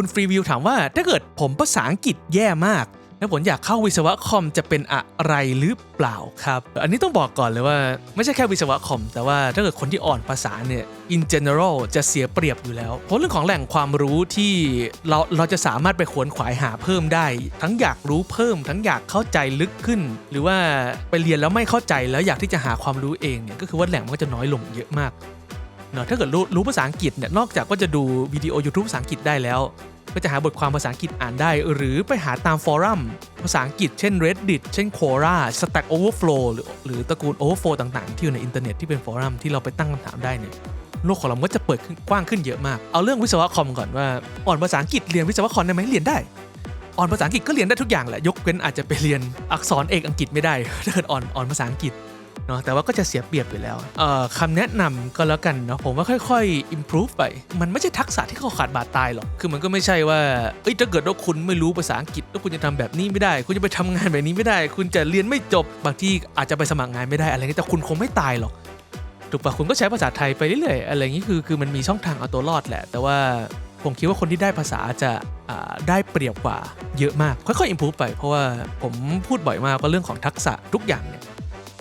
คุณฟรีวิวถามว่า ถ้าเกิดผมภาษาอังกฤษแย่มาก แล้วผมอยากเข้าวิศวะคอมจะเป็นอะไรหรือเปล่าครับ อันนี้ต้องบอกก่อนเลยว่า ไม่ใช่แค่วิศวะคอม แต่ว่าถ้าเกิดคนที่อ่อนภาษาเนี่ย in general จะเสียเปรียบอยู่แล้ว เพราะเรื่องของแหล่งความรู้ที่เราเราจะสามารถไปขวนขวายหาเพิ่มได้ ทั้งอยากรู้เพิ่ม ทั้งอยากเข้าใจลึกขึ้น หรือว่าไปเรียนแล้วไม่เข้าใจแล้วอยากที่จะหาความรู้เองเนี่ยก็คือว่าแหล่งมันก็จะน้อยลงเยอะมากเนอะถ้าเกิดรู้รู้ภาษาอังกฤษเนี่ยนอกจากว่าจะดูวิดีโอ YouTube ภาษาอังกฤษได้แล้ว ก็จะหาบทความภาษาอังกฤษอ่านได้ หรือไปหาตามฟอรัมภาษาอังกฤษเช่น Reddit เช่น Quora Stack Overflow หรือหรือตระกูล Overflow ต่างๆ ที่อยู่ในอินเทอร์เน็ตที่เป็นฟอรัมที่เราไปตั้งคำถามได้เนี่ยโลกของเราก็จะเปิดขึ้นกว้างขึ้นเยอะมาก เอาเรื่องวิศวะคอมก่อนว่า อ่อนภาษาอังกฤษเรียนวิศวะคอมได้ไหมเรียนได้ อ่อนภาษาอังกฤษก็เรียนได้ทุกอย่างแหละ ยกเว้นอาจจะไปเรียนอักษรเอกอังกฤษไม่ได้ถ้าเกิดอ่อนอ่อนภาษาอังกฤษ เนาะแต่ว่าก็จะเสียเปรียบอยู่แล้วคำแนะนำก็แล้วกันเนาะผมว่าค่อยๆ improve ไป มันไม่ใช่ทักษะที่เขาขาดบาดตายหรอก คือมันก็ไม่ใช่ว่าเอ้ยถ้าเกิดว่าคุณไม่รู้ภาษาอังกฤษแล้วคุณจะทำแบบนี้ไม่ได้ คุณจะไปทำงานแบบนี้ไม่ได้ คุณจะเรียนไม่จบบางที่อาจจะไปสมัครงานไม่ได้อะไรเงี้ยแต่คุณคงไม่ตายหรอกถูกปะคุณก็ใช้ภาษาไทยไปเรื่อยๆอะไรอย่างนี้คือคือมันมีช่องทางเอาตัวรอดแหละ แต่ว่าผมคิดว่าคนที่ได้ภาษาจะได้เปรียบกว่าเยอะมาก ค่อยๆ improve ไปเพราะว่าผมพูดบ่อยมากว่าเรื่องของทักษะทุกอย่างเนี่ย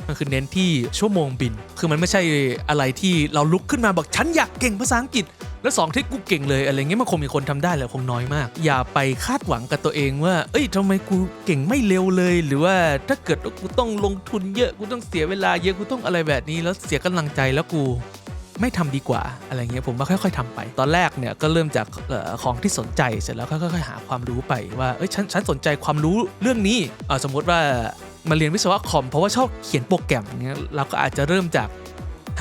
มันคือเน้นที่ชั่วโมงบิน คือมันไม่ใช่อะไรที่เราลุกขึ้นมาบอกฉันอยากเก่งภาษาอังกฤษ แล้วสองที่กูเก่งเลยอะไรเงี้ยมันคงมีคนทำได้แหละคงน้อยมาก อย่าไปคาดหวังกับตัวเองว่า เอ้ยทำไมกูเก่งไม่เร็วเลย หรือว่าถ้าเกิดว่ากูต้องลงทุนเยอะกูต้องเสียเวลาเยอะกูต้องอะไรแบบนี้แล้วเสียกำลังใจแล้วกูไม่ทำดีกว่าอะไรเงี้ยผมว่าค่อย ๆทำไป ตอนแรกเนี่ยก็เริ่มจากออของที่สนใจเสร็จแล้วค่อยๆหาความรู้ไปว่าเอ้ยฉันฉันสนใจความรู้เรื่องนี้อ่าสมมติว่า มาเรียนวิศวะคอมเพราะว่าชอบเขียนโปรแกรมเงี้ยเราก็อาจจะเริ่มจาก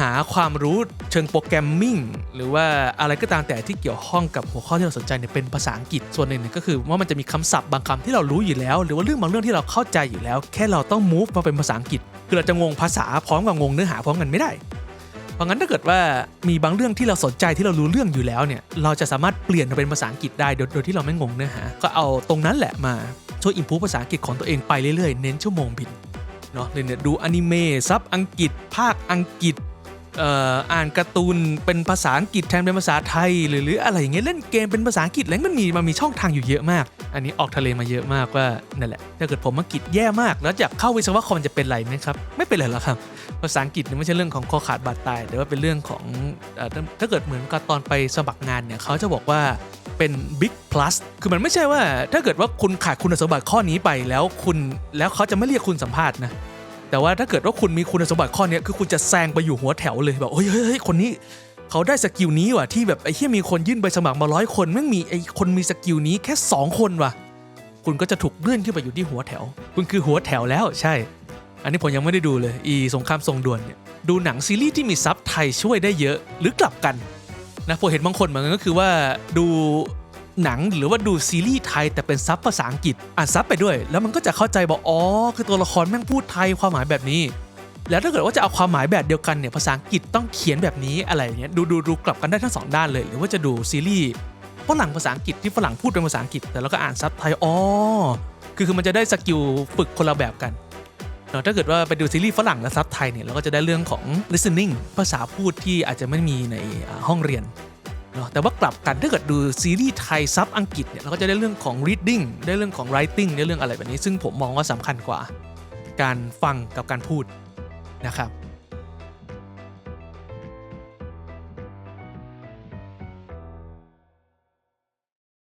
หาความรู้เชิงโปรแกรมมิ่งหรือว่าอะไรก็ตามแต่ที่เกี่ยวข้องกับหัวข้อที่เราสนใจเนี่ยเป็นภาษาอังกฤษส่วนหนึ่งเนี่ยก็คือว่ามันจะมีคำศัพท์บางคำที่เรารู้อยู่แล้ว หรือว่าเรื่องบางเรื่องที่เราเข้าใจอยู่แล้ว แค่เราต้อง move มาเป็นภาษาอังกฤษคือเราจะงงภาษาพร้อมกับงงเนื้อหาพร้อมกันไม่ได้ เพราะงั้นถ้าเกิดว่ามีบางเรื่องที่เราสนใจที่เรารู้เรื่องอยู่แล้วเนี่ยเราจะสามารถเปลี่ยนมาเป็นภาษาอังกฤษได้โดยโดยที่เราไม่งงเนื้อหาก็เอาตรงนั้นแหละมาช่วยอิมพูภาษาอังกฤษของตัวเองไปเรื่อยๆ เน้นชั่วโมงบินเนาะเลยเนี่ยดูอนิเมะซับอังกฤษ ภาคอังกฤษอ่ออ่านการ์ตูนเป็นภาษาอังกฤษแทนเป็นภาษาไทย หรือหรืออะไรอย่างเงี้ยเล่นเกมเป็นภาษาอังกฤษอะไรมันมีมันมีช่องทางอยู่เยอะมาก อันนี้ออกทะเลมาเยอะมากว่านั่นแหละถ้าเกิดผมอังกฤษแย่มาก แล้วอยากเข้าวิศวะคอมจะเป็นไรไหมครับ ไม่เป็นไรหรอกครับภาษาอังกฤษเนี่ยไม่ใช่เรื่องของคอขาดบาดตาย แต่ว่าเป็นเรื่องของถ้าเกิดเหมือนกับตอนไปสมัครงานเนี่ยเขาจะบอกว่าเป็น big plus คือมันไม่ใช่ว่า ถ้าเกิดว่าคุณขาดคุณสมบัติข้อนี้ไปแล้วคุณแล้วเขาจะไม่เรียกคุณสัมภาษณ์นะแต่ว่าถ้าเกิดว่าคุณมีคุณสมบัติข้อนี้คือคุณจะแซงไปอยู่หัวแถวเลยแบบเฮ้ยเฮ้ยคนนี้ เขาได้สกิลนี้ว่ะที่แบบไอ้เหี้ยมีคนยื่นใบสมัครมาร้อยคนแม่งมีไอ้คนมีสกิลนี้แค่สองคนว่ะ คุณก็จะถูกเลื่อนขึ้นไปอยู่ที่หัวแถว คุณคือหัวแถวแล้วใช่ อันนี้ผมยังไม่ได้ดูเลย อีสงครามทรงด่วนเนี่ยดูหนังซีรีส์ที่มีซับไทยช่วยได้เยอะหรือกลับกันนะผมเห็นบางคนเหมือนกันก็คือว่าดูหนังหรือว่าดูซีรีส์ไทยแต่เป็นซับภาษาอังกฤษอ่านซับไปด้วย แล้วมันก็จะเข้าใจบอกอ๋อคือตัวละครแม่งพูดไทยความหมายแบบนี้ แล้วถ้าเกิดว่าจะเอาความหมายแบบเดียวกันเนี่ยภาษาอังกฤษต้องเขียนแบบนี้อะไรเงี้ยดูดูดูกลับกันได้ทั้งสองด้านเลย หรือว่าจะดูซีรีส์ฝรั่งภาษาอังกฤษที่ฝรั่งพูดเป็นภาษาอังกฤษ แต่เราก็อ่านซับไทยอ๋อคือคือมันจะได้สกิลฝึกคนละแบบกันเนอะถ้าเกิดว่าไปดูซีรีส์ฝรั่งและซับไทยเนี่ยเราก็จะได้เรื่องของ listening ภาษาพูดที่อาจจะไม่มีในห้องเรียนเนอะแต่ว่ากลับกันถ้าเกิดดูซีรีส์ไทยซับอังกฤษเนี่ยเราก็จะได้เรื่องของ reading ได้เรื่องของ writing ได้เรื่องอะไรแบบนี้ ซึ่งผมมองว่าสำคัญกว่า การฟังกับการพูด นะครับ